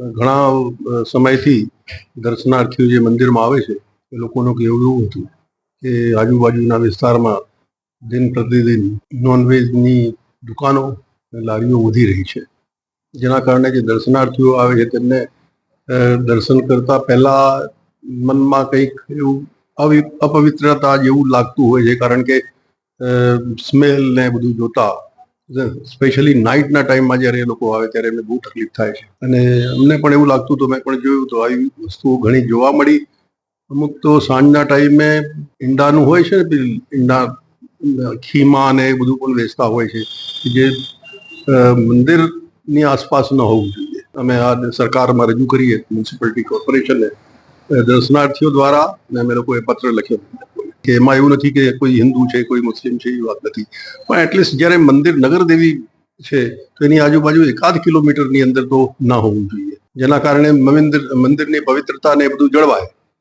ઘણા સમયથી દર્શનાર્થીઓ જે મંદિરમાં આવે છે, એ લોકોનું કહેવું એવું હતું કે આજુબાજુના વિસ્તારમાં દિન પ્રતિદિન નોનવેજની દુકાનો લારીઓ વધી રહી છે. જેના કારણે જે દર્શનાર્થીઓ આવે છે, તેમને દર્શન કરતા પહેલા મનમાં કંઈક એવું અપવિત્રતા જેવું લાગતું હોય છે, કારણ કે સ્મેલ ને બધું જોતા સ્પેશિયલી નાઇટના ટાઈમમાં જ્યારે એ લોકો આવે ત્યારે એમને બહુ તકલીફ થાય છે. અને અમને પણ એવું લાગતું હતું, મેં પણ જોયું તો આવી વસ્તુઓ ઘણી જોવા મળી. અમુક તો સાંજના ટાઈમે ઈંડાનું હોય છે ને ઈંડા, ખીમા ને એ બધું પણ વેચતા હોય છે. જે મંદિરની આસપાસ ન હોવું જોઈએ. અમે આ સરકારમાં રજૂ કરીએ, મ્યુનિસિપાલિટી કોર્પોરેશનને. દર્શનાર્થીઓ દ્વારા અને અમે લોકોએ પત્ર લખ્યો. કે એમાં એવું નથી કે કોઈ હિન્દુ છે, કોઈ મુસ્લિમ છે એ વાત નથી. પણ એટલીસ્ટ જ્યારે મંદિર નગરદેવી છે, તો એની આજુબાજુ એકાદ કિલોમીટરની અંદર તો ના હોવું જોઈએ. જેના કારણે મંદિર, મંદિરની પવિત્રતા ને બધું જળવાય.